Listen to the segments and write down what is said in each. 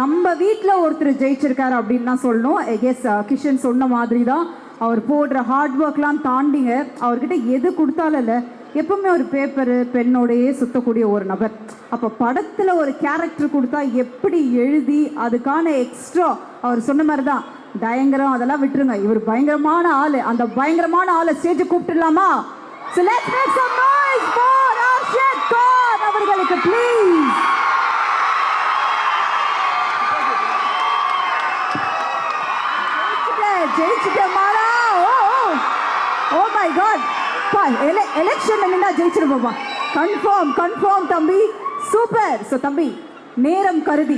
நம்ம வீட்டில் ஒருத்தர் ஜெயிச்சிருக்காரு அப்படின்னு தான் சொல்லணும். எஸ் கிஷன் uh, சொன்ன மாதிரி தான் அவர் போடுற ஹார்ட் ஒர்க்லாம் தாண்டிங்க. அவர்கிட்ட எது கொடுத்தாலும் இல்லை. எப்பவுமே ஒரு பேப்பரு பெண்ணோடையே சுத்தக்கூடிய ஒரு நபர். அப்போ படத்தில் ஒரு கேரக்டர் கொடுத்தா எப்படி எழுதி அதுக்கான எக்ஸ்ட்ரா அவர் சொன்ன மாதிரி தான் பயங்கரம் அதெல்லாம் விட்டுருங்க. இவர் பயங்கரமான ஆள். அந்த பயங்கரமான ஆளை ஸ்டேஜ் கூப்பிட்டுலாமா அவர்களுக்கு please make some noise for Arshad Khan அவர்களுக்கு ப்ளீஸ் ஜெயிச்சிட்டேன் ஜெயிச்சிட்டேன் Mala oh oh my god பா எல எலெக்ஷன்ல நின்னா ஜெயிச்சிருப்போம்ப்பா கன்ஃபார்ம் கன்ஃபார்ம் தம்பி. சூப்பர் ஸோ தம்பி நேரம் கருதி.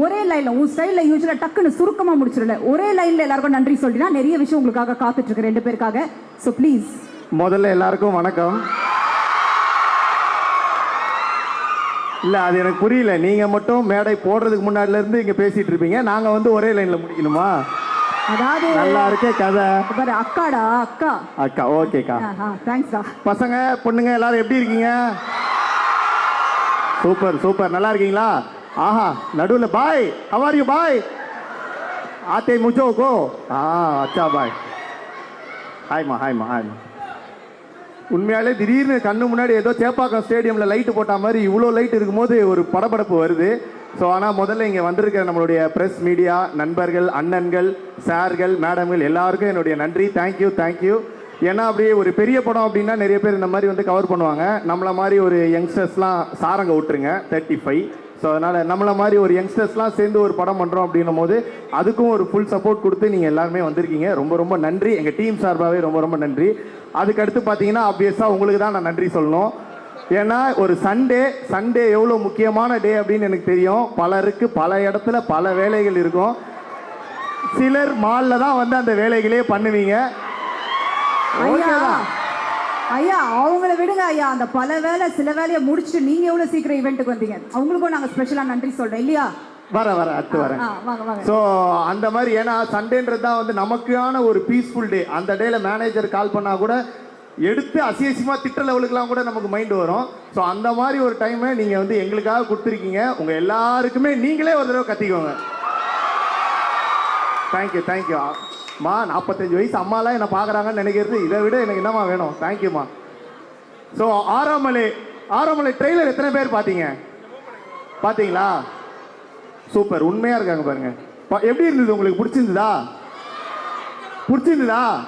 ஒரே லைன்ல உன் ஸ்டைல்ல யூஸ்வலா டக்குன்னு சுருக்கமா முடிச்சிடல ஒரே லைன்ல எல்லாருக்கும் நன்றி சொல்லினா நிறைய விஷயம் உங்களுக்காக காத்துட்டு இருக்கு ரெண்டு பேருக்காக. ஸோ ப்ளீஸ் முதல்ல எல்லாருக்கும் வணக்கம். இல்லை அது எனக்கு புரியல. நீங்கள் மட்டும் மேடை போடுறதுக்கு முன்னாடில இருந்து இங்கே பேசிட்டு இருப்பீங்க. நாங்கள் வந்து ஒரே லைனில் முடிக்கணுமா? அதாவது நல்லா இருக்கே கதை. பாரு அக்காடா அக்கா. அக்கா ஓகேக்கா. தேங்க்ஸ்டா பசங்க பொண்ணுங்க எல்லாரும் எப்படி இருக்கீங்க? Super super. நல்லா இருக்கீங்களா? ஆஹா நடுவில் பாய் ஹவார் யூ பாய் ஆத்தே முஜோ கோ ஆ அச்சா பாய் ஹாய்மா ஹாய்மா ஹாய்மா உண்மையாலே திடீர்னு கண்ணு முன்னாடி ஏதோ சேப்பாக்கம் ஸ்டேடியமில் லைட்டு போட்ட மாதிரி இவ்வளோ லைட் இருக்கும்போது ஒரு படபடப்பு வருது. ஸோ ஆனால் முதல்ல இங்கே வந்திருக்கிற நம்மளுடைய ப்ரெஸ் மீடியா நண்பர்கள் அண்ணன்கள் சார்கள் மேடம்கள் எல்லாருக்கும் என்னுடைய நன்றி. தேங்க்யூ தேங்க்யூ ஏன்னா அப்படியே ஒரு பெரிய படம் அப்படின்னா நிறைய பேர் இந்த மாதிரி வந்து கவர் பண்ணுவாங்க. நம்மளை மாதிரி ஒரு யங்ஸ்டர்ஸ்லாம் சாரங்க விட்டுருங்க தேர்ட்டி ஃபைவ் ஸோ அதனால் நம்மளை மாதிரி ஒரு யங்ஸ்டர்ஸ்லாம் சேர்ந்து ஒரு படம் பண்ணுறோம் அப்படின்னும் போது அதுக்கும் ஒரு ஃபுல் சப்போர்ட் கொடுத்து நீங்கள் எல்லாருமே வந்திருக்கீங்க. ரொம்ப ரொம்ப நன்றி. எங்கள் டீம் சார்பாகவே ரொம்ப ரொம்ப நன்றி. அதுக்கடுத்து பார்த்தீங்கன்னா ஆப்வியஸாக உங்களுக்கு தான் நான் நன்றி சொல்லணும். ஏன்னா ஒரு சண்டே சண்டே எவ்வளோ முக்கியமான டே அப்படின்னு எனக்கு தெரியும். பலருக்கு பல இடத்துல பல வேலைகள் இருக்கும். சிலர் மாலில் தான் வந்து அந்த வேலைகளே பண்ணுவீங்க. ஐயா அவங்கள விடுங்க ஐயா. அந்த பல வேலை சில வேலையை முடிச்சுட்டு நீங்க எவ்வளவு சீக்கிரம் ஈவெண்ட்டுக்கு வந்தீங்க? அவங்களுக்கும் நாங்க ஸ்பெஷலா நன்றி சொல்றோம் இல்லையா? வர வர அடுத்து வரேன். ஸோ அந்த மாதிரி ஏன்னா சண்டேன்றது தான் வந்து நமக்கான ஒரு பீஸ்ஃபுல் டே அந்த டேல மேனேஜர் கால் பண்ணால் கூட எடுத்து அசியசியமாக திட்ட லெவலுக்குலாம் கூட நமக்கு மைண்ட் வரும். ஸோ அந்த மாதிரி ஒரு டைமை நீங்கள் வந்து எங்களுக்காக கொடுத்துருக்கீங்க. உங்கள் எல்லாருக்குமே நீங்களே ஒரு தடவை கத்திக்கோங்க. தேங்க்யூ தேங்க்யூ மா நாற்பத்தஞ்சு வயசு அம்மாலாம் என்னை பார்க்குறாங்கன்னு நினைக்கிறது. இதை விட எனக்கு என்னம்மா வேணும்? தேங்க்யூம்மா ஸோ ஆறாமலை ஆறாமலை ட்ரெய்லர் எத்தனை பேர் பார்த்தீங்க? பார்த்தீங்களா? சூப்பர் உண்மையாக இருக்காங்க பாருங்கள் ப- எப்படி இருந்தது உங்களுக்கு? பிடிச்சிருந்ததா? பிடிச்சிருந்ததா?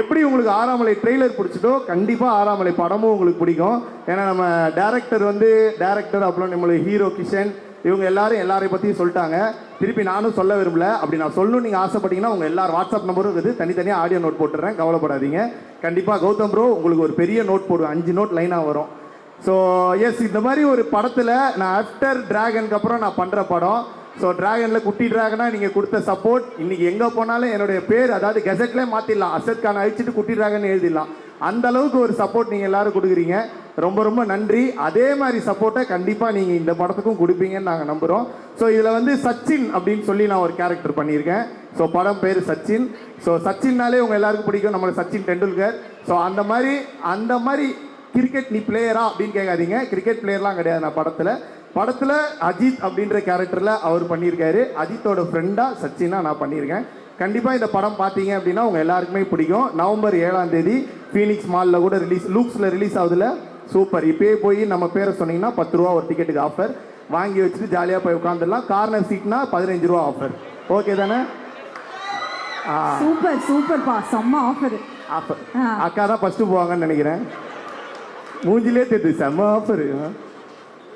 எப்படி உங்களுக்கு ஆறாமலை ட்ரெய்லர் பிடிச்சதோ கண்டிப்பாக ஆறாமலை படமும் உங்களுக்கு பிடிக்கும். ஏன்னா நம்ம டேரக்டர் வந்து டேரக்டர் அப்புறம் நம்மளுடைய ஹீரோ கிஷன் இவங்க எல்லாரும் எல்லாரையும் பற்றியும் சொல்லிட்டாங்க. திருப்பி நானும் சொல்ல விரும்பல. அப்படி நான் சொல்லணும் நீங்கள் ஆசைப்பட்டீங்கன்னா உங்கள் எல்லார் வாட்ஸ்அப் நம்பரும் இருக்குது. தனித்தனியாக ஆடியோ நோட் போட்டுறேன். கவலைப்படாதீங்க. கண்டிப்பாக கௌதம் ப்ரோ உங்களுக்கு ஒரு பெரிய நோட் போடுவேன் அஞ்சு நோட் லைனாக வரும். ஸோ எஸ் இந்த மாதிரி ஒரு படத்தில் நான் ஆஃப்டர் டிராகனுக்கு அப்புறம் நான் பண்ணுற படம் ஸோ டிராகனில் குட்டி டிராகனாக நீங்கள் கொடுத்த சப்போர்ட் இன்றைக்கி எங்கே போனாலும் என்னுடைய பேர் அதாவது கெசட்லேயே மாற்றிடலாம் அசத் கான் அழிச்சிட்டு குட்டி டிராகன் எழுதிடலாம். அந்த அளவுக்கு ஒரு சப்போர்ட் நீங்கள் எல்லாரும் கொடுக்குறீங்க. ரொம்ப ரொம்ப நன்றி. அதே மாதிரி சப்போர்ட்டை கண்டிப்பாக நீங்கள் இந்த படத்துக்கும் கொடுப்பீங்கன்னு நாங்கள் நம்புகிறோம் ஸோ இதில் வந்து சச்சின் அப்படின்னு சொல்லி நான் ஒரு கேரக்டர் பண்ணியிருக்கேன். ஸோ படம் பேர் சச்சின். ஸோ சச்சின்னாலே உங்கள் எல்லாருக்கும் பிடிக்கும். நம்மளை சச்சின் டெண்டுல்கர். ஸோ அந்த மாதிரி அந்த மாதிரி கிரிக்கெட் நீ பிளேயரா அப்படின்னு கேட்காதீங்க. கிரிக்கெட் பிளேயர்லாம் கிடையாது நான் படத்தில். படத்தில் அஜித் அப்படின்ற கேரக்டரில் அவர் பண்ணியிருக்காரு. அஜித்தோட ஃப்ரெண்டாக சச்சினா நான் பண்ணியிருக்கேன். கண்டிப்பாக இந்த படம் பார்த்தீங்க அப்படின்னா உங்கள் எல்லாருக்குமே பிடிக்கும். நவம்பர் ஏழாம் தேதி ஃபீனிக்ஸ் மாலில் கூட ரிலீஸ் லூக்ஸில் ரிலீஸ் ஆகுதுல. சூப்பர் இப்பயே போய் நம்ம பேரை சொன்னீங்கன்னா பத்து ரூபா ஒரு டிக்கெட்டுக்கு ஆஃபர் வாங்கி வச்சுட்டு ஜாலியாக போய் உட்காந்துடலாம் கார்னர் சீட்னா பதினஞ்சு ரூபா ஆஃபர் ஓகே தானே? சூப்பர் சூப்பர்ப்பா செம்ம ஆஃபர் ஆஃபர். அக்கா தான் ஃபஸ்ட்டு போவாங்கன்னு நினைக்கிறேன். மூஞ்சிலே தெரியுது செம்ம ஆஃபர்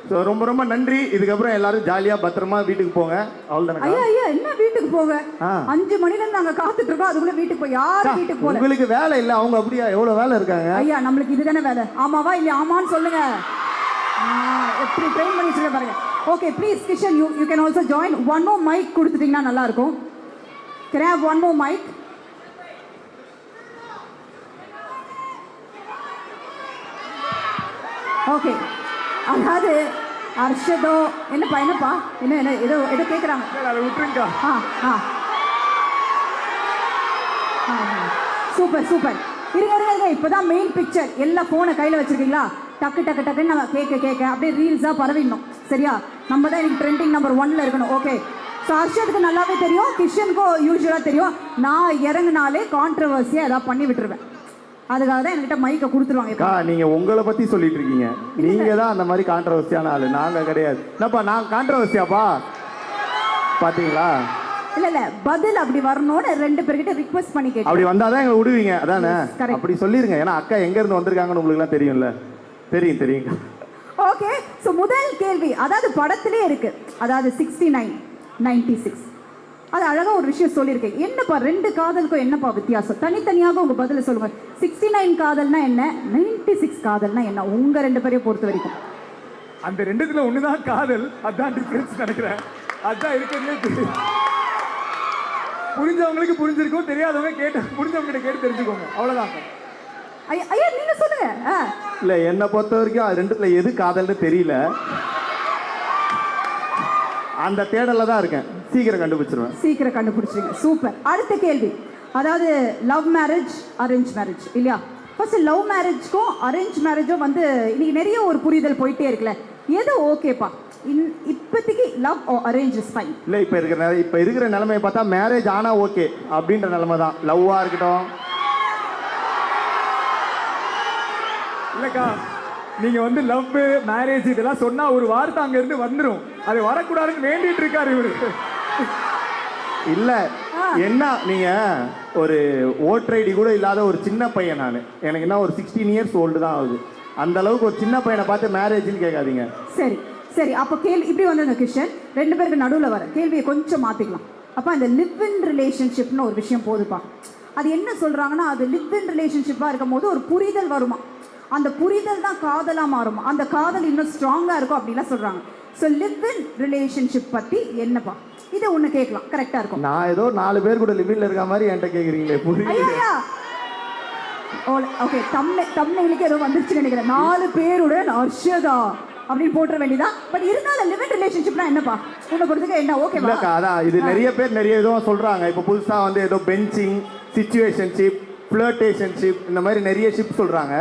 ஸோ ரொம்ப ரொம்ப நன்றி. இதுக்கப்புறம் எல்லாரும் ஜாலியாக பத்திரமா வீட்டுக்கு போங்க. அவ்வளோதானக்கா ஐயா ஐயா என்ன வீட்டுக்கு போக? ஆ. அஞ்சு மணில இருந்து நாங்க காத்துட்டு இருக்கோம். அதுக்குள்ள வீட்டுக்கு போய் யாரும் வீட்டுக்கு போல உங்களுக்கு வேலை இல்லை. அவங்க அப்படியா? எவ்வளோ வேலை இருக்காங்க? ஐயா நம்மளுக்கு இதுதானே வேலை. ஆமாவா இல்லையா? ஆமான்னு சொல்லுங்க. எப்படி ட்ரெயின் பண்ணி சொல்ல பாருங்க. Okay please Kishan you you can also join one more mic கொடுத்துட்டீங்கன்னா நல்லா இருக்கும் can have one more mic okay அதாவது அர்ஷதோ என்னப்பா என்னப்பா? என்ன என்ன ஏதோ ஏதோ கேட்குறாங்க அதை விட்டுருங்கக்கா ஆ ஆ. Super super. இருங்க இருங்க இருங்க. இப்போதான் மெயின் பிக்சர் எல்லா ஃபோனை கையில் வச்சிருக்கீங்களா? டக்கு டக்கு டக்குன்னு நம்ம கேட்க கேட்க அப்படியே ரீல்ஸாக பரவிடணும். சரியா? நம்ம தான் எனக்கு ட்ரெண்டிங் நம்பர் ஒன்ல இருக்கணும். ஓகே ஸோ ஹர்ஷத்துக்கு நல்லாவே தெரியும் கிஷனுக்கும் யூஸ்வலாக தெரியும். நான் இறங்குனாலே கான்ட்ரவர்சியாக ஏதாவது பண்ணி விட்டுருவேன். அதுக்காக தான் என்கிட்ட மைக்கை கொடுத்துருவாங்க நீங்க உங்களை பத்தி சொல்லிட்டு இருக்கீங்க. நீங்க தான் அந்த மாதிரி கான்ட்ரவர்சியான ஆளு. நாங்க கிடையாது. என்னப்பா நான் கான்ட்ரவர்சியாப்பா பாத்தீங்களா? இல்ல இல்ல. பதில் அப்படி வரணும்னு ரெண்டு பேர்கிட்ட ரிக்வெஸ்ட் பண்ணி கேட்டேன். அப்படி வந்தாதான் எங்களை விடுவீங்க. அதானே. அப்படி சொல்லிருங்க. ஏன்னா அக்கா எங்க இருந்து வந்திருக்காங்கன்னு உங்களுக்கு எல்லாம் தெரியும்ல. தெரியும் தெரியும் ஓகே ஸோ முதல் கேள்வி. அதாவது படத்திலே இருக்கு. அதாவது சிக்ஸ்டி நைன் நைன்டி சிக்ஸ் அது அழகா ஒரு விஷயம் சொல்லியிருக்கேன். என்னப்பா ரெண்டு காதலுக்கும் என்னப்பா வித்தியாசம்? தனித்தனியாக உங்க பதில சொல்லுங்க. சிக்ஸ்டி நைன் காதல்னா என்ன? நைன்டி சிக்ஸ் காதல்னா என்ன? உங்க ரெண்டு பேரையும் பொறுத்த வரைக்கும். அந்த ரெண்டுத்துல ஒண்ணுதான் காதல் அதான் டிஃபரன்ஸ் நினைக்கிறேன். அதான் இருக்கிறதுலே தெரியும் புரிஞ்சவங்களுக்கு புரிஞ்சிருக்கும் தெரியாதவங்க கேட்டு புரிஞ்சவங்க கிட்ட கேட்டு தெரிஞ்சுக்கோங்க. அவ்வளவுதான். ஐயா ஐயா நீங்க சொல்லுங்க. ஆ, இல்ல என்னை பொறுத்த வரைக்கும் அது ரெண்டுத்துல எது காதல்னு தெரியல. அந்த தேடல்ல தான் இருக்கேன். சீக்கிரம் கண்டுபிடிச்சிருவேன். சீக்கிரம் கண்டுபிடிச்சிங்க சூப்பர் அடுத்த கேள்வி. அதாவது லவ் மேரேஜ் அரேஞ்ச் மேரேஜ் இல்லையா? ஃபர்ஸ்ட் லவ் மேரேஜ்க்கும் அரேஞ்ச் மேரேஜும் வந்து இன்னைக்கு நிறைய ஒரு புரிதல் போயிட்டே இருக்குல்ல. எது ஓகேப்பா இன் இப்போதைக்கு லவ் அரேஞ்ச் இஸ் ஃபைன் இல்ல இப்ப இருக்கிற இப்ப இருக்கிற நிலைமையை பார்த்தா மேரேஜ் ஆனா ஓகே அப்படின்ற நிலைமை தான். லவ்வா இருக்கட்டும். இல்லக்கா நீங்க வந்து லவ் மேரேஜ் இதெல்லாம் சொன்னா ஒரு வார்த்தை அங்க இருந்து வந்துரும். அது வரக்கூடாதுன்னு வேண்டிட்டு இருக்காரு இவரு. இல்ல என்ன நீங்க ஒரு ஓட்டர் ஐடி கூட இல்லாத ஒரு சின்ன பையன் நான். எனக்கு என்ன ஒரு சிக்ஸ்டீன் இயர்ஸ் ஓல்டு தான் ஆகுது. அந்த அளவுக்கு ஒரு சின்ன பையனை பார்த்து மேரேஜ்னு கேட்காதீங்க. சரி சரி அப்போ கேள்வி இப்படி வந்துங்க கிஷன் ரெண்டு பேருக்கு நடுவில் வர கேள்வியை கொஞ்சம் மாற்றிக்கலாம் அப்போ அந்த லிவ் இன் ரிலேஷன்ஷிப்னு ஒரு விஷயம் போதுப்பா. அது என்ன சொல்கிறாங்கன்னா அது லிவ் இன் ரிலேஷன்ஷிப்பாக இருக்கும் போது ஒரு புரிதல் வருமா? அந்த புரிதல் தான் காதலாக மாறுமா. அந்த காதல் இன்னும் ஸ்ட்ராங்காக இருக்கும் அப்படிலாம் சொல்கிறாங்க ஸோ லிவ் இன் ரிலேஷன்ஷிப் பற்றி என்னப்பா? இதை ஒன்று கேட்கலாம். கரெக்டாக இருக்கும். நான் ஏதோ நாலு பேர் கூட லிவின்ல இருக்க மாதிரி என்கிட்ட கேக்குறீங்களே புரியல ஐயா! ஓகே தம்னை தம்னைகளுக்கு ஏதோ வந்துருச்சுன்னு நினைக்கிறேன். நாலு பேருடன் அர்ஷதா அப்படின்னு போட்டுற வேண்டியதா பட் இருந்தாலும் லிவ் இன் ரிலேஷன்ஷிப்னா என்னப்பா? உன்னை பொறுத்துக்க என்ன? ஓகேவா அதான் இது நிறைய பேர் நிறைய இதுவும் சொல்றாங்க. இப்போ புதுசா வந்து ஏதோ பெஞ்சிங் சிச்சுவேஷன்ஷிப் ஃப்ளர்டேஷன்ஷிப் இந்த மாதிரி நிறைய ஷிப் சொல்றாங்க.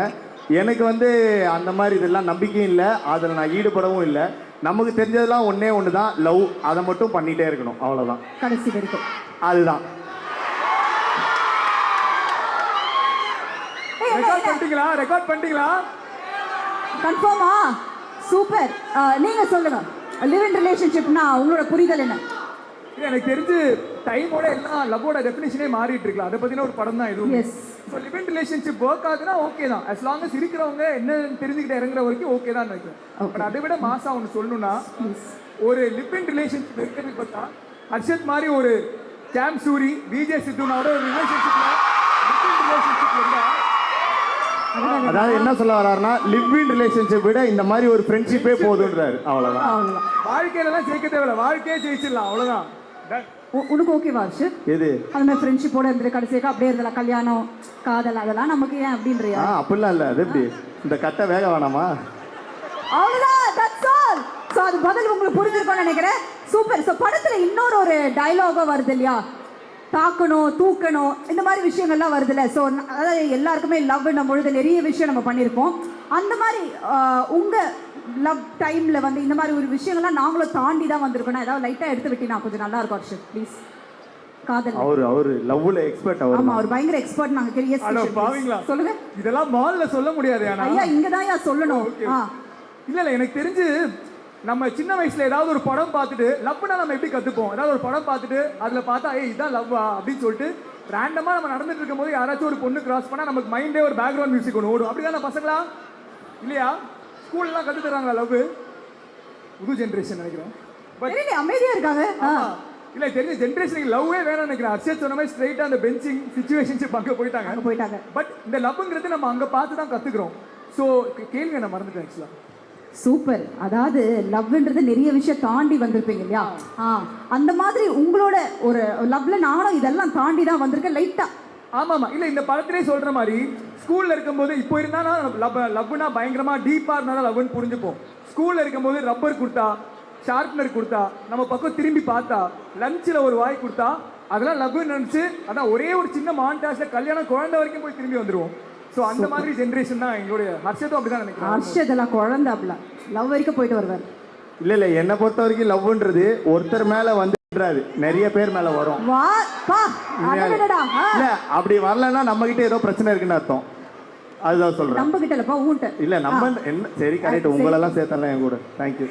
எனக்கு வந்து அந்த மாதிரி இதெல்லாம் நம்பிக்கையும் இல்லை. அதில் நான் ஈடுபடவும் இல்லை. நமக்கு தெரிஞ்சதெல்லாம் ஒண்ணே ஒன்று தான் லவ் அதை மட்டும் பண்ணிட்டே இருக்கணும். அவ்வளோதான் கடைசி வரைக்கும். அதுதான். ரெக்கார்ட் பண்ணிட்டீங்களா? ரெக்கார்ட் பண்ணிட்டீங்களா? கன்ஃபார்மா சூப்பர் நீங்க சொல்லுங்க. லிவ் இன் ரிலேஷன்ஷிப்னா உங்களோட புரிதல் என்ன? எனக்கு தெரிஞ்சு டைமோட எல்லாம் லவ்வோட டெஃபினேஷனே மாறிட்டு இருக்கலாம். அதை பத்தின ஒரு படம் தான் Yes. So live in relationship work ஆகுதுன்னா ஓகே தான். As long as இருக்கிறவங்க என்ன தெரிஞ்சுக்கிட்டு இறங்குற வரைக்கும் ஓகே தான் நினைக்கிறேன். பட் அதை விட மாசா ஒன்று சொல்லணும்னா ஒரு லிவ் இன் ரிலேஷன்ஷிப் இருக்கிறது பார்த்தா ஹர்ஷத் மாதிரி ஒரு கேம் சூரி விஜய் சித்துனாவோட ஒரு ரிலேஷன்ஷிப்ல ரிலேஷன்ஷிப் இருந்தா அதாவது என்ன சொல்ல வர்றாருன்னா லிவ் இன் ரிலேஷன்ஷிப் விட இந்த மாதிரி ஒரு ஃப்ரெண்ட்ஷிப்பே போதுன்றாரு. அவ்வளோதான் அவ்வளோதான் வாழ்க்கையிலலாம் ஜெயிக்க தேவையில்ல. வாழ்க்கையே ஜெயிச்சிடலாம். உ- உனக்கு ஓகேவா ஹர்ஷ் எது? அந்த மாதிரி ஃப்ரெண்ட்ஷிப்போட இருந்துட்டு கடைசியாக அப்படியே இருந்தலாம் கல்யாணம் காதல் அதெல்லாம் நமக்கு ஏன் அப்படின்றியா? ஆ அப்படிலாம் இல்லை. அது எப்படி? இந்த கட்டை வேக வேணாமா? அவ்வளவுதான் தட்ஸ் ஆல் ஸோ அது பதில் உங்களுக்கு புரிஞ்சிருக்கும்னு நினைக்கிறேன். சூப்பர் ஸோ படத்துல இன்னொரு ஒரு டயலாகும் வருது இல்லையா? தாக்கணும் தூக்கணும் இந்த மாதிரி விஷயங்கள்லாம் வருதுல்ல. ஸோ அதாவது எல்லாருக்குமே லவ்னும் பொழுது நிறைய விஷயம் நம்ம பண்ணியிருப்போம். அந்த மாதிரி ஆஹ், உங்க லவ் டைம்ல வந்து இந்த மாதிரி ஒரு விஷயங்கள்லாம் நாங்களும் தாண்டி தான் வந்திருக்கோம் ஏதாவது லைட்டாக எடுத்து விட்டீங்கன்னா கொஞ்சம் நல்லா இருக்கும் ஹர்ஷத் ப்ளீஸ் காதல். அவரு அவரு லவ்ல எக்ஸ்பர்ட் அவர் ஆமா அவர் பயங்கர எக்ஸ்பர்ட் நாங்க. பெரிய அட பாவீங்களா? சொல்லுங்க. இதெல்லாம் மால்ல சொல்ல முடியாது ஆனா. ஐயா இங்க தான் சொல்லணும் இல்ல இல்ல எனக்கு தெரிஞ்சு நம்ம சின்ன வயசுல ஏதாவது ஒரு படம் பார்த்துட்டு லவ்னா நம்ம எப்படி கத்துப்போம்? ஏதாவது ஒரு படம் பார்த்துட்டு அதுல பார்த்தா ஏய் இதான் லவ்வா அப்படின்னு சொல்லிட்டு ரேண்டமா நம்ம நடந்துட்டு இருக்கும்போது யாராச்சும் ஒரு பொண்ணு கிராஸ் பண்ணா நமக்கு மைண்டே ஒரு பேக்ரவுண்ட் மியூசிக் ஒன்று ஓடும். அப்படிதானே பசங்களா? இல்லையா? ஸ்கூல்லாம் கத்து தராங்களா லவ் புது ஜென்ரேஷன் நினைக்கிறேன். பட் அமைதியா இருக்காங்க. இல்ல தெரிஞ்ச ஜென்ரேஷனுக்கு லவ்வே வேணும்னு நினைக்கிறேன். அர்ஷத் சொன்ன மாதிரி ஸ்ட்ரைட்டா அந்த பெஞ்சிங் சிச்சுவேஷன்ஷிப் அங்க போயிட்டாங்க. போயிட்டாங்க. பட் இந்த லவ்ங்கிறது நம்ம அங்க பார்த்து தான் கத்துக்கிறோம். ஸோ கேள்வி நான் மறந்துட்டேன் ஆக்சுவலா சூப்பர் அதாவது லவ்ன்றது நிறைய விஷயம் தாண்டி வந்திருப்பீங்க இல்லையா? ஆ. அந்த மாதிரி உங்களோட ஒரு லவ்ல நானும் இதெல்லாம் தாண்டி தான் வந்திருக்கேன். லைட்டா ஆமாமா. இல்ல இந்த படத்திலே சொல்ற மாதிரி ஸ்கூல்ல இருக்கும்போது இப்போ இருந்தா லவ் லவ்னா பயங்கரமா டீப்பா இருந்தா லவ்னு புரிஞ்சுப்போம். ஸ்கூல்ல இருக்கும்போது ரப்பர் கொடுத்தா ஷார்ப்னர் கொடுத்தா நம்ம பக்கம் திரும்பி பார்த்தா லஞ்சில் ஒரு வாய் கொடுத்தா அதெல்லாம் லவ்னு நினைச்சு அதான் ஒரே ஒரு சின்ன மாண்டாஸ்ல கல்யாணம் குழந்தை வரைக்கும் போய் திரும்பி வந்துருவோம். ஸோ அந்த மாதிரி ஜென்ரேஷன் தான் எங்களுடைய ஹர்ஷத்தும் அப்படிதான் நினைக்கிறேன். ஹர்ஷதெல்லாம் குழந்தை அப்படில லவ் வரைக்கும் போயிட்டு வருவார். இல்ல இல்ல என்னை பொறுத்த வரைக்கும் லவ்ன்றது ஒருத்தர் மேல நிறைய பேர் மேல வரும். இல்ல அப்படி வரலன்னா நம்ம கிட்ட ஏதோ பிரச்சனை இருக்குன்னு அர்த்தம். அதுதான் சொல்றேன். நம்ப கிட்ட இல்லப்பா ஊன்ட்ட. இல்ல நம்ம என்ன சரி கரெக்ட். உங்களெல்லாம் சேர்த்தலாம் என் கூட. Thank you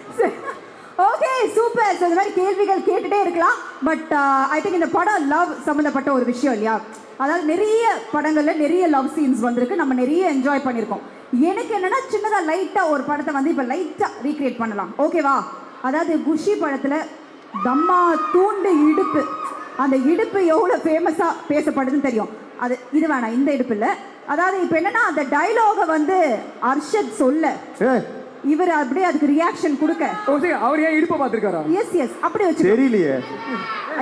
okay super. ஸோ இந்த மாதிரி கேள்விகள் கேட்டுட்டே இருக்கலாம். பட் ஐ திங்க் இந்த படம் லவ் சம்மந்தப்பட்ட ஒரு விஷயம் இல்லையா? அதாவது நிறைய படங்கள்ல நிறைய லவ் சீன்ஸ் வந்திருக்கு. நம்ம நிறைய என்ஜாய் பண்ணியிருக்கோம். எனக்கு என்னன்னா சின்னதா லைட்டா ஒரு படத்தை வந்து இப்போ லைட்டா ரீக்ரியேட் பண்ணலாம். ஓகேவா அதாவது குஷி படத்துல தம்மா தூண்டு இடுப்பு. அந்த இடுப்பு எவ்வளோ ஃபேமஸாக பேசப்படுதுன்னு தெரியும். அது இது வேணாம் இந்த இடுப்பு இல்லை. அதாவது இப்போ என்னன்னா அந்த டைலாகை வந்து அர்ஷத் சொல்ல. இவர் அப்படியே அதுக்கு ரியாக்ஷன் கொடுக்க. அவர் ஏன் இடுப்பை பார்த்துருக்காரா? எஸ் எஸ் அப்படி வச்சு தெரியலையே.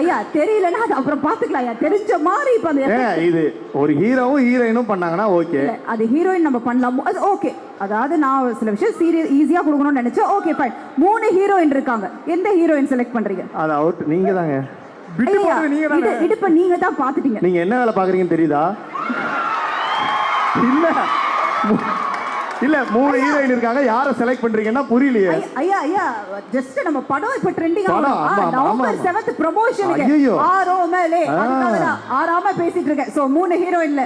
ஐயா தெரியலன்னா அது அப்புறம் பாத்துக்கலாம் ஐயா. தெரிஞ்ச மாதிரி இப்ப அந்த இது ஒரு ஹீரோவும் ஹீரோயினும் பண்ணாங்கன்னா ஓகே அது ஹீரோயின் நம்ம பண்ணலாம்? அது ஓகே அதாவது நான் சில விஷயம் சீரியஸ் ஈஸியா கொடுக்கணும்னு நினைச்சேன். ஓகே ஃபைன் மூணு ஹீரோயின் இருக்காங்க. எந்த ஹீரோயின் செலக்ட் பண்றீங்க? அது அவுட் நீங்க தாங்க இடுப்பை நீங்க தான் பாத்துட்டீங்க நீங்க என்ன வேலை பாக்குறீங்கன்னு தெரியுதா? இல்ல. இல்ல மூணு ஹீரோயின் இருக்காங்க. யாரை செலக்ட் பண்றீங்கன்னா புரியலையே. ஐயா, ஐயா ஜஸ்ட் நம்ம படம் இப்ப ட்ரெண்டிங் ஆமா, நவம்பர் ஆமா. செவன்த் ப்ரமோஷனுக்கு ஐயையோ. ஆரோமலே ஆ. ஆறாம பேசிட்டு இருக்கேன். சோ மூணு ஹீரோயின்ல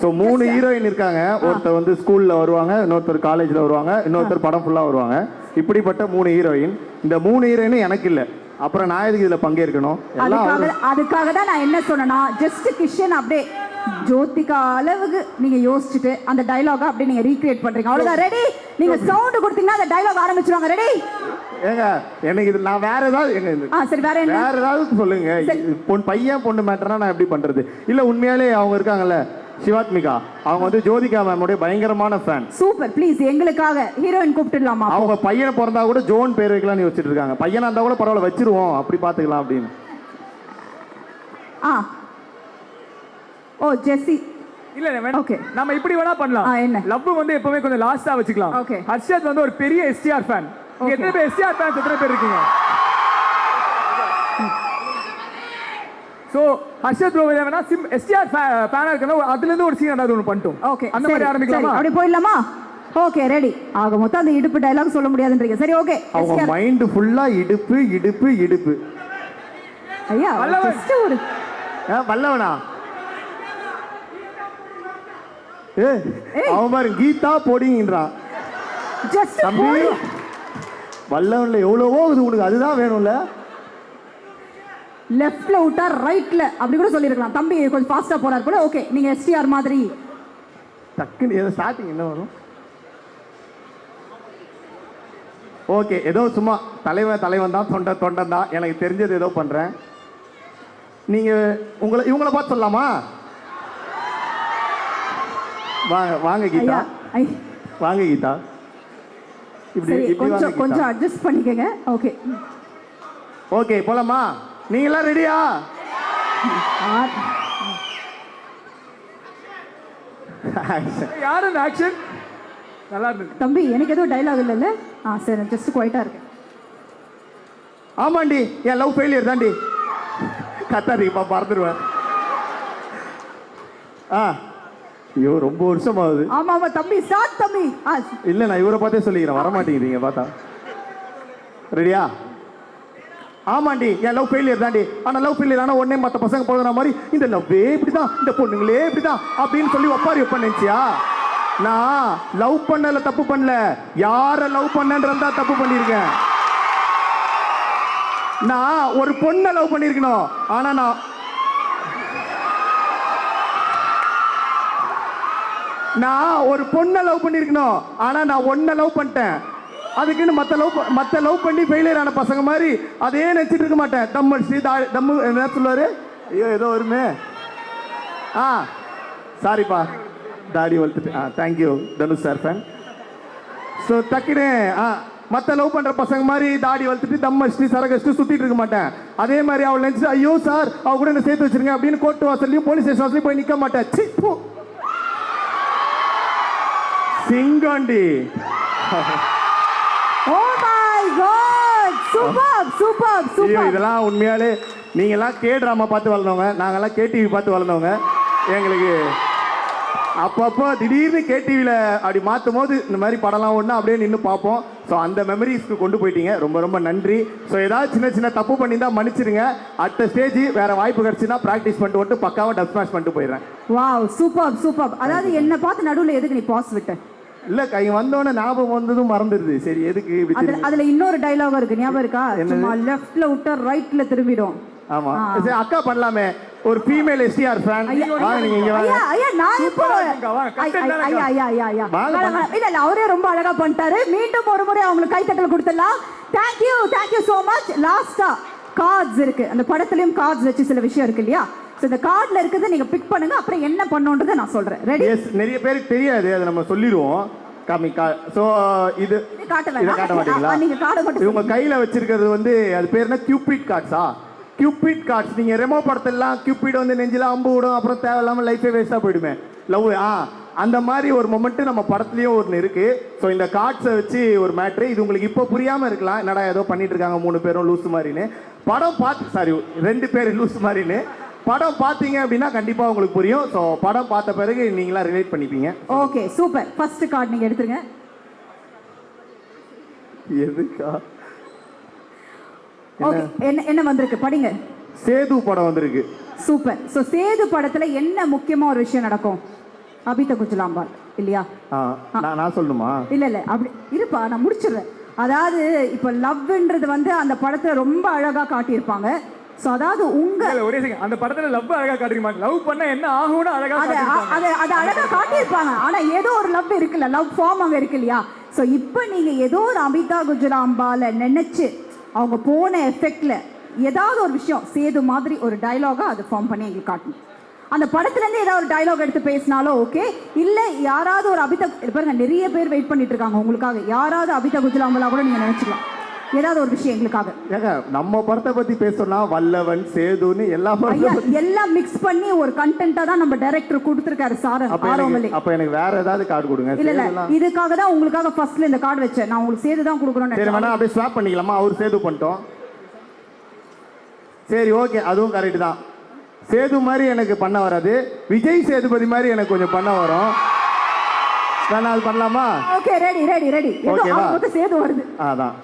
ஸோ மூணு ஹீரோயின் இருக்காங்க. ஒருத்தர் வந்து ஸ்கூல்ல வருவாங்க இன்னொருத்தர் காலேஜ்ல வருவாங்க இன்னொருத்தர் படம் ஃபுல்லா வருவாங்க. இப்படிப்பட்ட மூணு ஹீரோயின் இந்த மூணு ஹீரோயினும் எனக்கு இல்ல. அப்புறம் நான் எதுக்கு இதுல பங்கேற்கணும்? அதுக்காக அதுக்காக தான் நான் என்ன சொன்னேன்னா ஜஸ்ட் கிஷன் அப்படியே ஜோதிகா அளவுக்கு நீங்க யோசிச்சுட்டு அந்த டயலாக அப்படியே நீங்க ரீக்ரியேட் பண்றீங்க. அவ்வளவுதான். ரெடி நீங்க சவுண்ட் கொடுத்தீங்கன்னா அந்த டயலாக் ஆரம்பிச்சிருவாங்க. ரெடி ஏங்க எனக்கு இது நான் வேற ஏதாவது எங்க ஆ சரி வேற என்ன? வேற ஏதாவது சொல்லுங்க. பொன் பையன் பொண்ணு மேட்டர்னா நான் எப்படி பண்றது? இல்ல உண்மையாலே அவங்க இருக்காங்கல்ல. சிவாத்மிகா அவங்க வந்து ஜோதிகா மேமோடைய பயங்கரமான ஃபேன் சூப்பர் ப்ளீஸ் எங்களுக்காக ஹீரோயின் கூப்பிட்டுடலாமா? அவங்க பையனை பிறந்தா கூட ஜோன் பேர் வைக்கலாம்னு யோசிச்சுட்டு இருக்காங்க. பையனா இருந்தா கூட பரவாயில்ல வச்சிருவோம் அப்படி பாத்துக்கலாம் அப்படின்னு. ஆ. ஓ ஜெஸ்ஸி. இல்ல இல்ல வேணாம். Okay. நம்ம இப்படி வேணா பண்ணலாம். என்ன? லவ் வந்து எப்பவுமே கொஞ்சம் லாஸ்டா வச்சுக்கலாம். Okay. ஹர்ஷத் வந்து ஒரு பெரிய எஸ்டிஆர் ஃபேன் Okay. எத்தனை பேர் எஸ்டிஆர் ஃபேன்ஸ் எத்தனை பேர் இருக்கீங்க? சோ ஹர்ஷத் ப்ரோ வேணா சிம் எஸ்டிஆர் ஃபேனா இருக்கா அதுல இருந்து ஒரு சீன் ஏதாவது ஒன்று பண்ணிட்டோம். ஓகே அந்த மாதிரி ஆரம்பிக்கலாமா? அப்படி போயிடலாமா? ஓகே ரெடி ஆக மொத்தம் அந்த இடுப்பு டயலாக் சொல்ல முடியாதுன்றீங்க. சரி ஓகே அவங்க மைண்ட் ஃபுல்லா இடுப்பு இடுப்பு இடுப்பு. ஐயா வல்லவன். ஒரு வல்லவனா? ஏ. அவன் பாரு கீதா போடிங்கன்றான் ஜஸ்ட் வல்லவன்ல எவ்வளவோ இது உனக்கு அதுதான் வேணும்ல. லெஃப்ட்ல விட்டா ரைட்ல அப்படி கூட சொல்லிருக்கலாம் தம்பி கொஞ்சம் ஃபாஸ்டா போறாரு போல. ஓகே நீங்க எஸ்டிஆர் மாதிரி. டக்குன்னு ஏதோ ஸ்டார்டிங் என்ன வரும்? ஓகே ஏதோ சும்மா தலைவன் தலைவன் தான் தொண்டை தொண்டன் தான். எனக்கு தெரிஞ்சது ஏதோ பண்றேன். நீங்க உங்களை இவங்கள பார்த்து சொல்லலாமா? வாங்க வாங்க கீதா. வாங்க கீதா. இப்படி கொஞ்சம் கொஞ்சம் அட்ஜஸ்ட் பண்ணிக்கங்க. ஓகே ஓகே போலாமா? நீங்களாம் ரெடியா யார் ஆக்ஷன் நல்லா இருந்தது. தம்பி எனக்கு எதுவும் டைலாக் இல்லைல்ல? ஆ சரி ஜஸ்ட் குவைட்டா இருக்கேன். ஆமாண்டி என் லவ் ஃபெயிலியர் தாண்டி. கத்தாதீங்கப்பா மறந்துடுவேன். ஆ. ஐயோ ரொம்ப வருஷம் ஆகுது ஆமா ஆமா தம்பி ஸ்டார்ட் தம்பி. இல்லை நான் இவரை பார்த்தே சொல்லிக்கிறேன். வர மாட்டேங்கிறீங்க பார்த்தா. ரெடியா ஆமாண்டி என் லவ் ஃபெயிலியர் தாண்டி. ஆனால் லவ் ஃபெயிலியர் ஆனால் உடனே மற்ற பசங்க போடுற மாதிரி இந்த லவ்வே இப்படி தான் இந்த பொண்ணுங்களே இப்படி தான் அப்படின்னு சொல்லி ஒப்பாரி வைப்பேன் நான் லவ் பண்ணல தப்பு பண்ணல. யாரை லவ் பண்ணன்றதா தப்பு பண்ணியிருக்கேன் நான் ஒரு பொண்ணை லவ் பண்ணியிருக்கணும் ஆனால் நான் நான் ஒரு பொண்ணை லவ் பண்ணியிருக்கணும் ஆனா நான் ஒன்றை லவ் பண்ணிட்டேன். அதுக்குன்னு மற்ற லவ் மற்ற லவ் பண்ணி ஃபெயிலியர் ஆன பசங்க மாதிரி அதே நினச்சிட்டு இருக்க மாட்டேன். தம் அடிச்சு தா தம்மு என்ன சொல்லுவாரு? ஐயோ ஏதோ வருமே. ஆ சாரிப்பா தாடி வளர்த்துட்டு ஆ thank you Dhanush sir fan so டக்குன்னு ஆ மற்ற லவ் பண்ணுற பசங்க மாதிரி தாடி வளர்த்துட்டு தம் அடிச்சுட்டு சரகடிச்சுட்டு சுற்றிட்டு இருக்க மாட்டேன். அதே மாதிரி அவள் நினச்சி ஐயோ சார் அவ கூட என்ன சேர்த்து வச்சிருங்க அப்படின்னு கோர்ட்டு வாசல்லையும் போலீஸ் ஸ்டேஷன் வாசலையும் போய் நிற்க மாட்டேன். சி சிங்காண்டி சிங்கண்டி. Oh my super super super இதெல்லாம் உண்மையாலே நீங்கெல்லாம் கே ட்ராமா பார்த்து வளர்ந்தவங்க நாங்கெல்லாம் கேடிவி பார்த்து வளர்ந்தவங்க. எங்களுக்கு அப்பப்போ திடீர்னு கேடிவியில் அப்படி மாற்றும் போது இந்த மாதிரி படம்லாம் ஒன்றா அப்படியே நின்று பார்ப்போம். ஸோ அந்த மெமரிஸ்க்கு கொண்டு போயிட்டீங்க. ரொம்ப ரொம்ப நன்றி. ஸோ ஏதாவது சின்ன சின்ன தப்பு பண்ணியிருந்தா மன்னிச்சிடுங்க அடுத்த ஸ்டேஜ் வேற வாய்ப்பு கிடச்சுன்னா ப்ராக்டிஸ் பண்ணிட்டு வந்துட்டு பக்காவாக டப் ஸ்மாஷ் பண்ணிட்டு போயிடுறேன். வாவ் சூப்பர் சூப்பர் அதாவது என்ன பார்த்து நடுவுல எதுக்கு நீ பாஸ் விட்ட? இல்லை கை வந்தோடனே ஞாபகம் வந்ததும் மறந்துடுது. சரி எதுக்கு இப்படி அதுல இன்னொரு டைலாக் இருக்கு. ஞாபகம் இருக்கா? சும்மா லெஃப்ட்ல விட்டா ரைட்ல திரும்பிடும். ஆமா. சரி அக்கா பண்ணலாமே. ஒரு ஃபீமேல் எஸ்டிஆர் ஃபேன் வாங்க நீங்க இங்க வாங்க. ஐயா நான் இப்போ ஐயா ஐயா ஐயா ஐயா. இல்ல இல்ல அவரே ரொம்ப அழகா பண்ணிட்டாரு. மீண்டும் ஒரு முறை அவங்களுக்கு கைத்தட்டல் கொடுத்துடலாம். Thank you thank you so much லாஸ்டா கார்ட்ஸ் இருக்கு. அந்த படத்துலயும் கார்ட்ஸ் வச்சு சில விஷயம் இருக்கு இல்லையா? ஸோ இந்த கார்டில் இருக்கிறத நீங்க பிக் பண்ணுங்க அப்புறம் என்ன பண்ணுன்றதை நான் சொல்றேன். ரெடி எஸ் நிறைய பேருக்கு தெரியாது அதை நம்ம சொல்லிடுவோம். காமி கா ஸோ இது காட்ட இதை காட்ட மாட்டீங்களா? ஆ, நீங்க கார்டை மட்டும் இவங்க கையில வச்சிருக்கிறது வந்து அது பேர் என்ன? கியூபிட் கார்ட்ஸா கியூபிட் கார்ட்ஸ் நீங்க ரெமோ படத்தெல்லாம் கியூபிட் வந்து நெஞ்சில அம்பு விடும் அப்புறம் தேவையில்லாம லைஃபே வேஸ்டா போயிடுமே. லவ் ஆ. அந்த மாதிரி ஒரு மொமெண்ட் நம்ம படத்துலயும் ஒன்று இருக்கு. ஸோ இந்த கார்ட்ஸை வச்சு ஒரு மேட்ரு இது உங்களுக்கு இப்போ புரியாம இருக்கலாம். என்னடா ஏதோ பண்ணிட்டு இருக்காங்க மூணு பேரும் லூஸ் மாதிரின்னு. படம் பார்த்து சாரி ரெண்டு பேர் லூஸ் மாதிரின்னு. படம் பார்த்தீங்க அப்படின்னா கண்டிப்பா உங்களுக்கு புரியும். ஸோ படம் பார்த்த பிறகு நீங்களா ரிலேட் பண்ணிப்பீங்க. ஓகே சூப்பர் ஃபர்ஸ்ட் கார்டு நீங்க எடுத்துருங்க. எதுக்கா? ஓகே என்ன? என்ன வந்திருக்கு? படிங்க. சேது படம் வந்திருக்கு. சூப்பர் ஸோ சேது படத்துல என்ன முக்கியமா ஒரு விஷயம் நடக்கும்? அபித குஜலாம்பால் இல்லையா? நான் சொல்லணுமா? இல்ல இல்ல அப்படி இருப்பா நான் முடிச்சிடுறேன். அதாவது இப்போ லவ்ன்றது வந்து அந்த படத்துல ரொம்ப அழகா காட்டியிருப்பாங்க. ஸோ அதாவது உங்க ஒரே செகண்ட் அந்த படத்துல லவ் அழகா மாட்டேன் லவ் பண்ணா என்ன ஆகும்னு அழகா அதை. அதை அதை அழகா காட்டியிருப்பாங்க. ஆனா ஏதோ ஒரு லவ் இருக்குல்ல லவ் ஃபார்ம் அங்க இருக்கு இல்லையா? ஸோ இப்போ நீங்க ஏதோ ஒரு அமிதா குஜராம்பால நினைச்சு அவங்க போன எஃபெக்ட்ல ஏதாவது ஒரு விஷயம் சேது மாதிரி ஒரு டயலாகா அது ஃபார்ம் பண்ணி எங்களுக்கு காட்டணும் அந்த படத்துல இருந்து ஏதாவது ஒரு டயலாக் எடுத்து பேசினாலும் ஓகே இல்ல யாராவது ஒரு அபிதா பாருங்க நிறைய பேர் வெயிட் பண்ணிட்டு இருக்காங்க உங்களுக்காக. யாராவது அபிதா குஜராம்பலா கூட நீங்க நினைச்சுக்கலாம். ஏதாவது ஒரு விஷயம் எங்களுக்காக. ஏங்க நம்ம படத்தை பத்தி பேசணும்னா வல்லவன் சேதுன்னு எல்லா படத்தையும் எல்லாம் மிக்ஸ் பண்ணி ஒரு கண்டென்ட்டா தான் நம்ம டைரக்டர் கொடுத்துருக்காரு சார் ஆரோமலை. அப்ப எனக்கு வேற ஏதாவது கார்டு கொடுங்க. இல்ல இல்ல. இதுக்காக தான் உங்களுக்காக ஃபர்ஸ்ட்ல இந்த கார்டு வச்சேன். நான் உங்களுக்கு சேர்த்து தான் கொடுக்கணும்னு சரி. வேணா அப்படியே ஸ்வாப் பண்ணிக்கலாமா? அவர் சேது பண்ணிட்டோம். சரி ஓகே அதுவும் கரெக்ட் தான். சேது மாதிரி எனக்கு பண்ண வராது. விஜய் சேதுபதி மாதிரி எனக்கு கொஞ்சம் பண்ண வரும். வேணா அது பண்ணலாமா? ஓகே ரெடி ரெடி ரெடி ஓகேவா? சேர்த்து வருது. அதான்.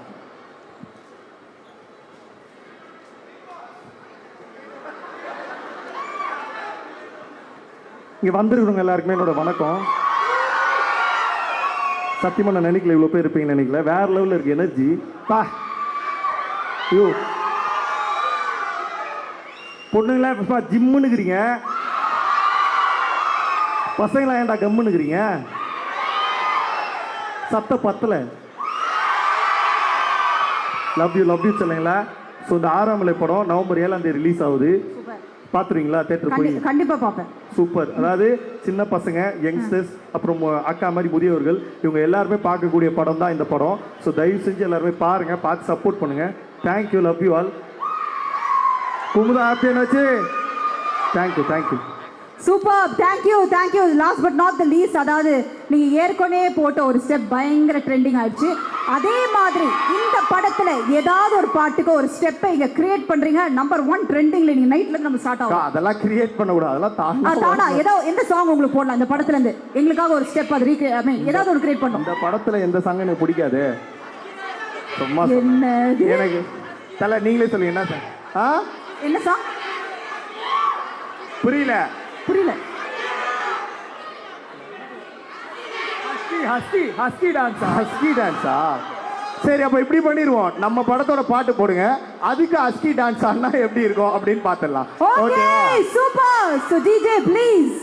இங்கே வந்திருக்கிறவங்க எல்லாருக்குமே என்னோட வணக்கம். சத்தியமாக நான் நினைக்கல இவ்வளோ பேர் இருப்பீங்கன்னு நினைக்கல. வேற லெவலில் இருக்கு எனர்ஜி. பா. ஐயோ. பொண்ணுங்களாம் இப்போ ஜிம்முன்னுக்குறீங்க. பசங்களாம் ஏன்டா கம்முன்னுக்குறீங்க? சத்த பத்தலை. லவ் யூ லவ் யூ சொல்லுங்களா. ஸோ இந்த ஆறாம் படம் நவம்பர் ஏழாம் தேதி ரிலீஸ் ஆகுது. பார்த்துருவீங்களா தேட்டர் போய்? கண்டி- கண்டிப்பா பார்ப்பேன் சூப்பர். அதாவது சின்ன பசங்க யங்ஸ்டர்ஸ் அப்புறம் அக்கா மாதிரி முதியவர்கள் இவங்க எல்லாருமே பார்க்கக்கூடிய படம் தான் இந்த படம். ஸோ தயவு செஞ்சு எல்லாருமே பாருங்க பார்த்து சப்போர்ட் பண்ணுங்க. Thank you love you all Kumudha happy என்னாச்சு thank you thank you super thank you thank you last but not the least அதாவது நீங்க ஏற்கனவே போட்ட ஒரு ஸ்டெப் பயங்கர ட்ரெண்டிங் ஆயிடுச்சு. அதே மாதிரி இந்த படத்துல ஏதாவது ஒரு பாட்டுக்கு ஒரு ஸ்டெப்பை இங்க கிரியேட் பண்றீங்க. நம்பர் ஒன் ட்ரெண்டிங்ல நீங்க நைட்ல இருந்து நம்ம ஸ்டார்ட் ஆகும் அதெல்லாம் கிரியேட் பண்ணக்கூடாது. அதெல்லாம் தானா? தானா ஏதோ எந்த சாங் உங்களுக்கு போடலாம்? இந்த படத்துல இருந்து. எங்களுக்காக ஒரு ஸ்டெப் அது ரீக்ரியேட் ஐ மீன் ஏதாவது ஒரு கிரியேட் பண்ணும். இந்த படத்துல எந்த சாங் எனக்கு பிடிக்காது? சும்மா எனக்கு தலை நீங்களே சொல்லுங்க என்ன சார் ஆ? என்ன சாங் புரியல. புரியல. ஹஸ்கி ஹஸ்கி டான்ஸா ஹஸ்கி டான்ஸா சரி அப்போ இப்படி பண்ணிடுவோம் நம்ம படத்தோட பாட்டு போடுங்க. அதுக்கு ஹஸ்கி டான்ஸ் ஆடினா எப்படி இருக்கும் அப்படின்னு பார்த்துடலாம் okay super so DJ please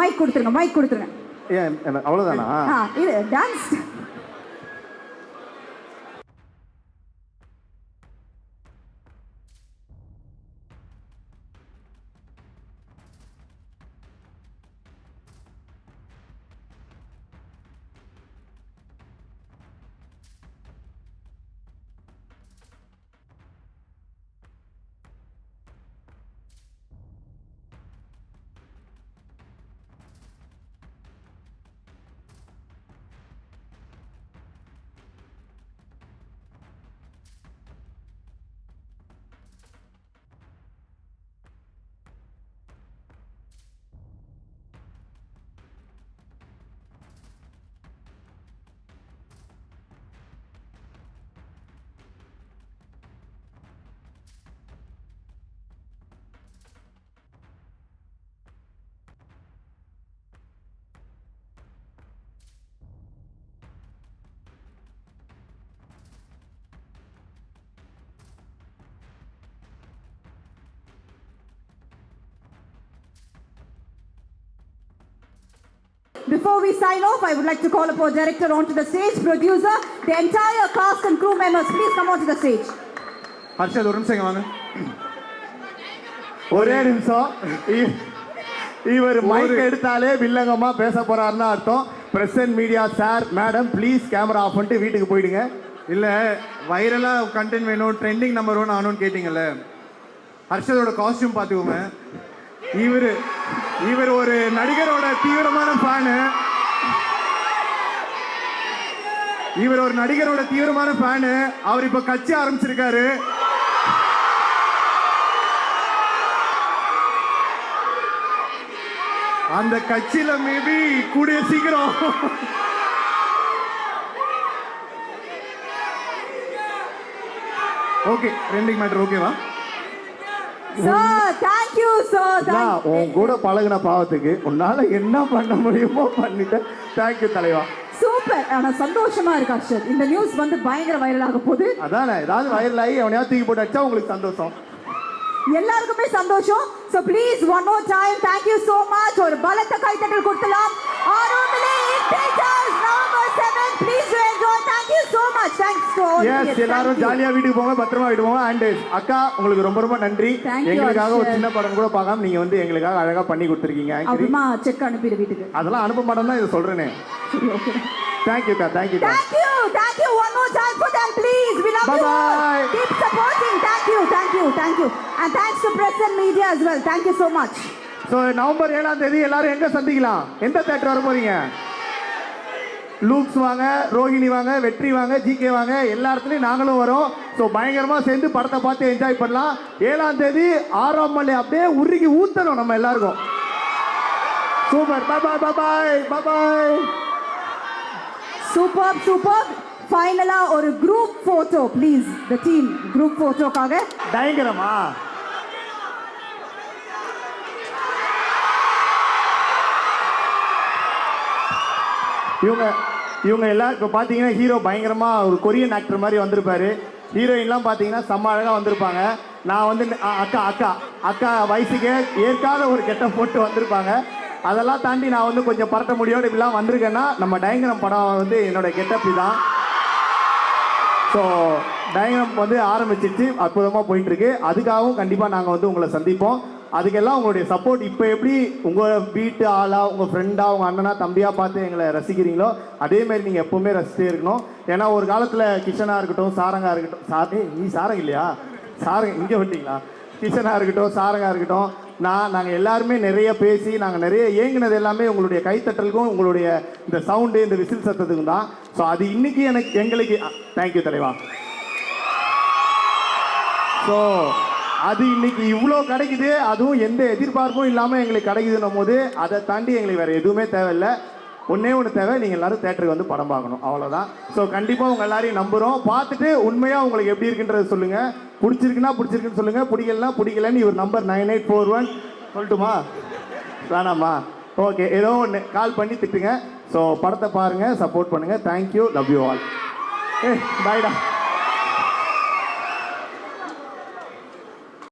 mic கொடுத்துருங்க மைக் கொடுத்துருங்க. ஏன் ஆ இது dance Before we sign off, I would like to call upon director onto the stage, producer, the entire cast and crew members. Please come onto the stage. Harshad ஒரு நிமிஷம் வாங்க ஒரே நிமிஷம். இ- இவர் மைக் எடுத்தாலே வில்லங்கமா பேச போறாருன்னு அர்த்தம். Present media sir madam please camera off பண்ணிட்டு வீட்டுக்கு போயிடுங்க. இல்ல வைரலா கண்டென்ட் வேணும் ட்ரெண்டிங் நம்பர் ஒன் ஆகணும்னு கேட்டீங்கல்ல. ஹர்ஷதோட காஸ்டியூம் பார்த்துக்கோங்க. இவர் இவர் ஒரு நடிகரோட தீவிரமான ஃபேனு இவர் ஒரு நடிகரோட தீவிரமான ஃபேனு அவர் இப்ப கட்சி ஆரம்பிச்சிருக்காரு. அந்த கட்சியில மேபி கூடிய சீக்கிரம். ஓகே ரெண்டிங் மேட்டர் ஓகேவா அதான், Thank உன் கூட பழகுன பாவத்துக்கு உன்னால என்ன பண்ண முடியுமோ பண்ணிட்டேன். தேங்க்யூ தலைவா. சூப்பர் ஆனா சந்தோஷமா இருக்கு அர்ஷத். இந்த நியூஸ் வந்து பயங்கர வைரல் ஆக போகுது. அதானே ஏதாவது வயல் ஆகி அவனையாவது தூக்கி போட்டு அடிச்சா உங்களுக்கு சந்தோஷம். எல்லாருக்குமே சந்தோஷம். So please one more time thank you so much ஒரு பலத்த கைத்தட்டல் கொடுக்கலாம் ஆரோமலே எஸ் எல்லாரும் ஜாலியா வீட்டுக்கு போங்க பத்திரமா வீட்டுக்கு போங்க அண்ட் அக்கா உங்களுக்கு ரொம்ப ரொம்ப நன்றி எங்களுக்காக ஒரு. சின்ன படம் கூட பார்க்காம நீங்க வந்து எங்களுக்காக அழகா பண்ணி கொடுத்துருக்கீங்க அப்புறமா செக் அனுப்பிடு வீட்டுக்கு அதெல்லாம் அனுப்ப மாட்டேன் தான் இதை சொல்றேனே. One more time for them, please. We love you Bye-bye. all. Keep supporting. Thank you, thank you, thank you. And thanks to press and media as well. Thank you so much. So November ஏழாம் தேதி எல்லாரும் எங்க சந்திக்கலாம் எந்த theatre வர போறீங்க Luke's வாங்க ரோஹிணி வாங்க வெற்றி வாங்க ஜிகே வாங்க எல்லா இடத்துலையும் நாங்களும் வரோம். ஸோ பயங்கரமா சேர்ந்து படத்தை பார்த்து என்ஜாய் பண்ணலாம். ஏழாம் தேதி ஆறாம் மலை அப்படியே உருகி ஊத்தணும் நம்ம எல்லாருக்கும். Super bye bye bye bye Superb, superb. ஃபைனலா ஒரு group photo please the team group போட்டோக்காக பயங்கரமா. இவங்க இவங்க எல்லாம் இப்போ பார்த்தீங்கன்னா ஹீரோ பயங்கரமாக ஒரு கொரியன் ஆக்டர் மாதிரி வந்திருப்பாரு. ஹீரோயின்லாம் பார்த்தீங்கன்னா செம்ம அழகாக வந்திருப்பாங்க. நான் வந்து அக்கா அக்கா அக்கா வயசுக்கு ஏற்காத ஒரு கெட்ட போட்டு வந்திருப்பாங்க. அதெல்லாம் தாண்டி நான் வந்து கொஞ்சம் பரட்ட முடியோடு இப்படிலாம் வந்திருக்கேன்னா நம்ம டயங்கரம் படம் வந்து என்னோட கெட்டப் தான் ஸோ டயங்கரம் வந்து ஆரம்பிச்சிச்சு அற்புதமாக போயிட்டுருக்கு. அதுக்காகவும் கண்டிப்பாக நாங்கள் வந்து உங்களை சந்திப்போம். அதுக்கெல்லாம் உங்களுடைய சப்போர்ட் இப்போ எப்படி உங்கள் வீட்டு ஆளாக உங்கள் ஃப்ரெண்டாக உங்கள் அண்ணனா தம்பியாக பார்த்து எங்களை ரசிக்கிறீங்களோ அதேமாரி நீங்கள் எப்போவுமே ரசித்தே இருக்கணும். ஏன்னா ஒரு காலத்தில் கிஷனாக இருக்கட்டும் சாரங்காக இருக்கட்டும் சாரே நீ சாரங்க இல்லையா? சாரங்க இங்கே விட்டீங்களா கிஷனாக இருக்கட்டும் சாரங்காக இருக்கட்டும் நான் நாங்கள் எல்லாருமே நிறைய பேசி நாங்கள் நிறைய ஏங்கினது எல்லாமே உங்களுடைய கைத்தட்டலுக்கும் உங்களுடைய இந்த சவுண்டு இந்த விசில் சத்தத்துக்கும் தான். ஸோ அது இன்னைக்கு எனக்கு எங்களுக்கு தேங்க்யூ தலைவா. ஸோ அது இன்னைக்கு இவ்வளோ கிடைக்குது அதுவும் எந்த எதிர்பார்ப்பும் இல்லாமல் எங்களுக்கு கிடைக்குதுன்னும் போது அதை தாண்டி எங்களுக்கு வேறு எதுவுமே தேவையில்லை. ஒன்றே ஒன்று தேவை நீங்கள் எல்லாரும் தேட்டருக்கு வந்து படம் பார்க்கணும் அவ்வளோதான் ஸோ கண்டிப்பாக உங்கள் எல்லாரையும் நம்புகிறோம் பார்த்துட்டு உண்மையாக உங்களுக்கு எப்படி இருக்குன்றது சொல்லுங்கள் பிடிச்சிருக்குன்னா பிடிச்சிருக்குன்னு சொல்லுங்கள் பிடிக்கலனா பிடிக்கலன்னு இவர் number nine eight four one சொல்லட்டுமா? வேணாமா? ஓகே ஏதோ ஒன்று கால் பண்ணி திட்டுங்க. ஸோ படத்தை பாருங்கள் சப்போர்ட் பண்ணுங்கள் thank you love you all ஏ பாய்டா